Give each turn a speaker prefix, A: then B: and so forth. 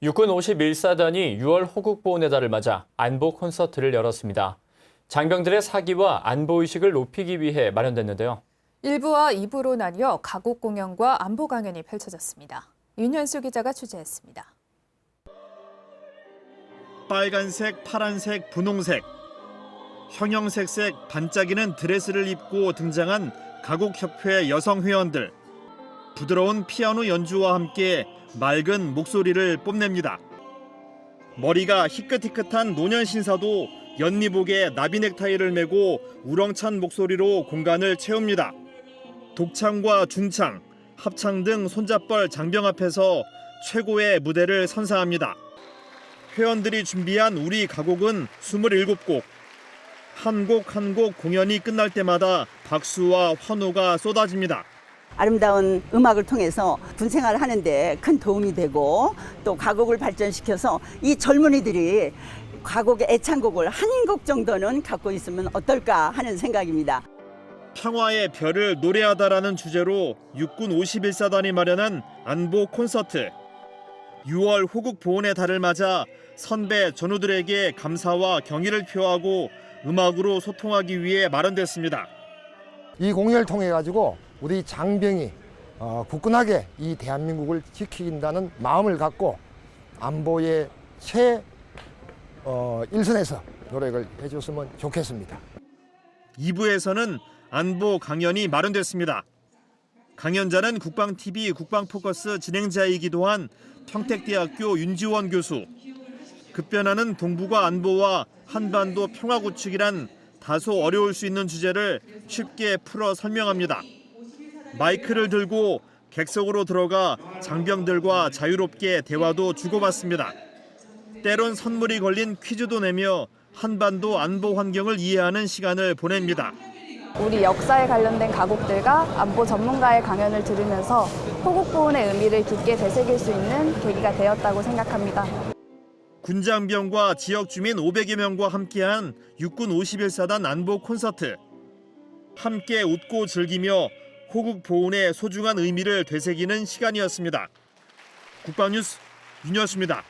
A: 육군 51사단이 6월 호국 보훈의 달을 맞아 안보 콘서트를 열었습니다. 장병들의 사기와 안보의식을 높이기 위해 마련됐는데요.
B: 1부와 2부로 나뉘어 가곡 공연과 안보 강연이 펼쳐졌습니다. 윤현수 기자가 취재했습니다.
C: 빨간색, 파란색, 분홍색, 형형색색 반짝이는 드레스를 입고 등장한 가곡협회 여성 회원들. 부드러운 피아노 연주와 함께 맑은 목소리를 뽐냅니다. 머리가 희끗희끗한 노년 신사도 연미복에 나비 넥타이를 메고 우렁찬 목소리로 공간을 채웁니다. 독창과 중창, 합창 등 손잡벌 장병 앞에서 최고의 무대를 선사합니다. 회원들이 준비한 우리 가곡은 27곡. 한 곡 한 곡 공연이 끝날 때마다 박수와 환호가 쏟아집니다.
D: 아름다운 음악을 통해서 군 생활을 하는데 큰 도움이 되고 또 가곡을 발전시켜서 이 젊은이들이 가곡의 애창곡을 한 곡 정도는 갖고 있으면 어떨까 하는 생각입니다.
C: 평화의 별을 노래하다라는 주제로 육군 51사단이 마련한 안보 콘서트. 6월 호국 보훈의 달을 맞아 선배 전우들에게 감사와 경의를 표하고 음악으로 소통하기 위해 마련됐습니다.
E: 이 공연을 통해 가지고 우리 장병이 어, 굳건하게 이 대한민국을 지키긴다는 마음을 갖고 안보의 최 어, 일선에서 노력을 해줬으면 좋겠습니다.
C: 2부에서는 안보 강연이 마련됐습니다. 강연자는 국방TV 국방포커스 진행자이기도 한 평택대학교 윤지원 교수. 급변하는 동북아 안보와 한반도 평화 구축이란 다소 어려울 수 있는 주제를 쉽게 풀어 설명합니다. 마이크를 들고 객석으로 들어가 장병들과 자유롭게 대화도 주고받습니다. 때론 선물이 걸린 퀴즈도 내며 한반도 안보 환경을 이해하는 시간을 보냅니다.
F: 우리 역사에 관련된 가곡들과 안보 전문가의 강연을 들으면서 호국 보훈의 의미를 깊게 되새길 수 있는 계기가 되었다고 생각합니다.
C: 군장병과 지역 주민 500여 명과 함께한 육군 51사단 안보 콘서트. 함께 웃고 즐기며 호국 보훈의 소중한 의미를 되새기는 시간이었습니다. 국방뉴스 윤여수입니다.